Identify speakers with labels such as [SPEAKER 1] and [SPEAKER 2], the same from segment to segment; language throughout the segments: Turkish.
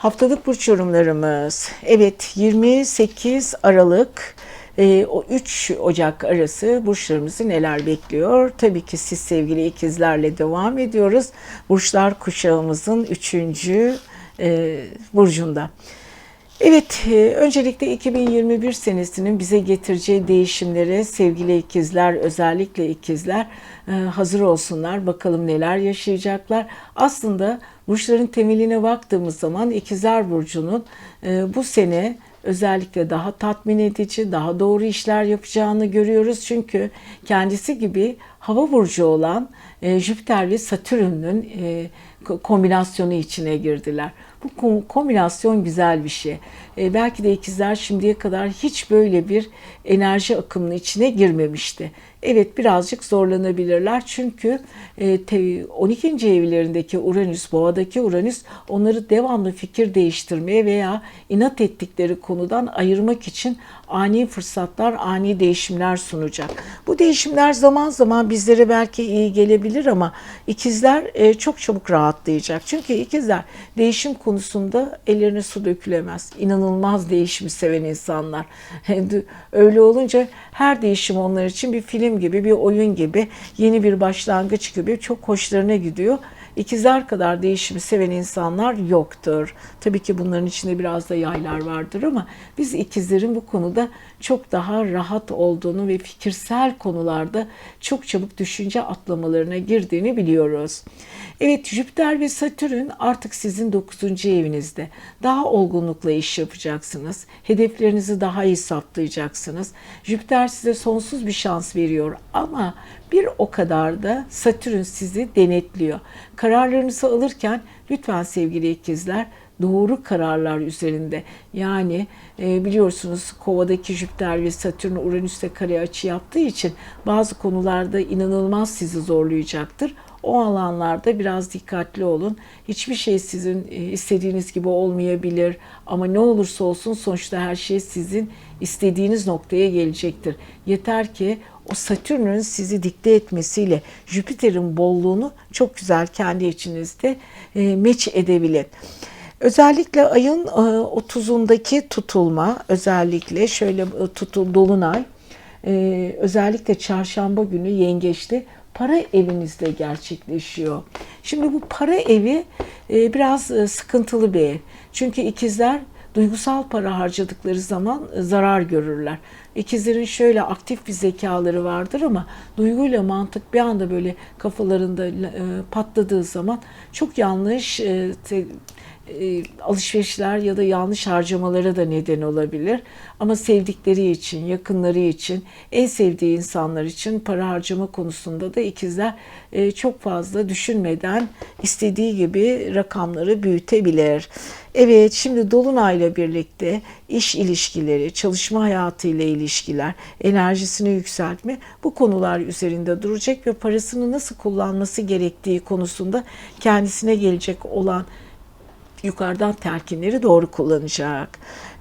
[SPEAKER 1] Haftalık burç yorumlarımız. Evet 28 Aralık e, o 3 Ocak arası burçlarımızı neler bekliyor? Tabii ki siz sevgili ikizlerle devam ediyoruz. Burçlar kuşağımızın 3. E, burcunda. Evet, e, öncelikle 2021 senesinin bize getireceği değişimlere sevgili ikizler, özellikle ikizler e, hazır olsunlar. Bakalım neler yaşayacaklar. Aslında burçların temeline baktığımız zaman ikizler burcunun e, bu sene özellikle daha tatmin edici, daha doğru işler yapacağını görüyoruz. Çünkü kendisi gibi hava burcu olan Jüpiter ve Satürn'ün ko- kombinasyonu içine girdiler. Bu ko- kombinasyon güzel bir şey. E, belki de ikizler şimdiye kadar hiç böyle bir enerji akımının içine girmemişti. Evet birazcık zorlanabilirler çünkü e, te- 12. evlerindeki Uranüs, boğadaki Uranüs onları devamlı fikir değiştirmeye veya inat ettikleri konudan ayırmak için ani fırsatlar, ani değişimler sunacak. Bu değişimler zaman zaman bizlere belki iyi gelebilir ama ikizler e, çok çabuk rahatlayacak. Çünkü ikizler değişim konusunda ellerine su dökülemez. İnanılmaz değişimi seven insanlar. Öyle olunca her değişim onlar için bir film gibi, bir oyun gibi, yeni bir başlangıç gibi çok hoşlarına gidiyor. İkizler kadar değişimi seven insanlar yoktur. Tabii ki bunların içinde biraz da yaylar vardır ama biz ikizlerin bu konuda çok daha rahat olduğunu ve fikirsel konularda çok çabuk düşünce atlamalarına girdiğini biliyoruz. Evet Jüpiter ve Satürn artık sizin 9. evinizde. Daha olgunlukla iş yapacaksınız. Hedeflerinizi daha iyi saptayacaksınız. Jüpiter size sonsuz bir şans veriyor ama bir o kadar da Satürn sizi denetliyor. Kararlarınızı alırken lütfen sevgili ikizler doğru kararlar üzerinde. Yani e, biliyorsunuz kovadaki Jüpiter ve Satürn Uranüs'te kare açı yaptığı için bazı konularda inanılmaz sizi zorlayacaktır. O alanlarda biraz dikkatli olun. Hiçbir şey sizin e, istediğiniz gibi olmayabilir ama ne olursa olsun sonuçta her şey sizin istediğiniz noktaya gelecektir. Yeter ki o Satürn'ün sizi dikte etmesiyle Jüpiter'in bolluğunu çok güzel kendi içinizde e, meç edebilin. Özellikle ayın e, 30'undaki tutulma, özellikle şöyle e, tutul dolunay, e, özellikle çarşamba günü yengeçte para evinizde gerçekleşiyor. Şimdi bu para evi e, biraz e, sıkıntılı bir ev. Çünkü ikizler duygusal para harcadıkları zaman e, zarar görürler. İkizlerin şöyle aktif bir zekaları vardır ama duyguyla mantık bir anda böyle kafalarında e, patladığı zaman çok yanlış e, alışverişler ya da yanlış harcamalara da neden olabilir. Ama sevdikleri için, yakınları için, en sevdiği insanlar için para harcama konusunda da ikizler e, çok fazla düşünmeden istediği gibi rakamları büyütebilir. Evet, şimdi Dolunay'la birlikte iş ilişkileri, çalışma hayatı ile ilişkiler, enerjisini yükseltme bu konular üzerinde duracak ve parasını nasıl kullanması gerektiği konusunda kendisine gelecek olan yukarıdan telkinleri doğru kullanacak.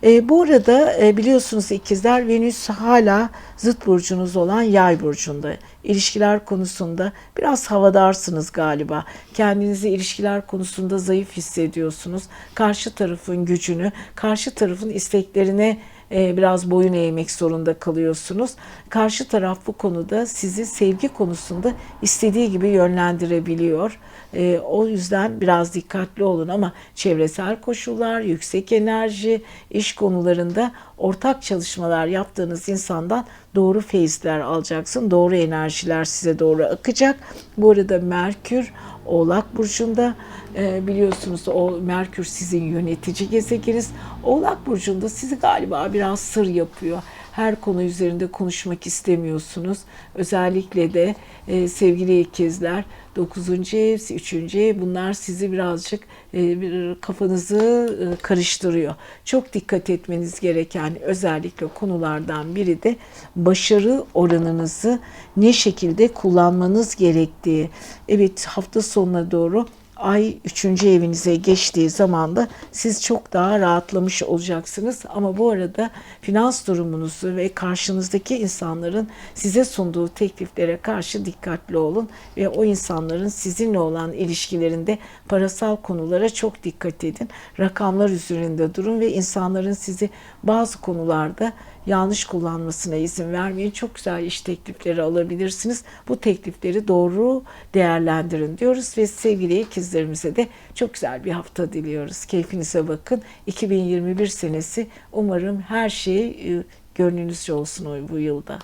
[SPEAKER 1] E, bu arada e, biliyorsunuz ikizler Venüs hala zıt burcunuz olan yay burcunda. İlişkiler konusunda biraz havadarsınız galiba. Kendinizi ilişkiler konusunda zayıf hissediyorsunuz. Karşı tarafın gücünü, karşı tarafın isteklerine e, biraz boyun eğmek zorunda kalıyorsunuz. Karşı taraf bu konuda sizi sevgi konusunda istediği gibi yönlendirebiliyor. E, o yüzden biraz dikkatli olun ama çevresel koşullar, yüksek enerji, iş konularında ortak çalışmalar yaptığınız insandan doğru feyizler alacaksın. Doğru enerjiler size doğru akacak. Bu arada Merkür Oğlak Burcu'nda e, biliyorsunuz o Merkür sizin yönetici gezegeniz. Oğlak Burcu'nda sizi galiba biraz sır yapıyor. Her konu üzerinde konuşmak istemiyorsunuz. Özellikle de e, sevgili ikizler 9. ev, 3. ev bunlar sizi birazcık e, bir kafanızı e, karıştırıyor. Çok dikkat etmeniz gereken özellikle konulardan biri de başarı oranınızı ne şekilde kullanmanız gerektiği. Evet hafta sonuna doğru ay 3. evinize geçtiği zaman da siz çok daha rahatlamış olacaksınız. Ama bu arada finans durumunuzu ve karşınızdaki insanların size sunduğu tekliflere karşı dikkatli olun ve o insanların sizinle olan ilişkilerinde parasal konulara çok dikkat edin. Rakamlar üzerinde durun ve insanların sizi bazı konularda yanlış kullanmasına izin vermeyin. Çok güzel iş teklifleri alabilirsiniz. Bu teklifleri doğru değerlendirin diyoruz ve sevgili ikizlerimize de çok güzel bir hafta diliyoruz. Keyfinize bakın. 2021 senesi umarım her şey e, gönlünüzce olsun bu yılda.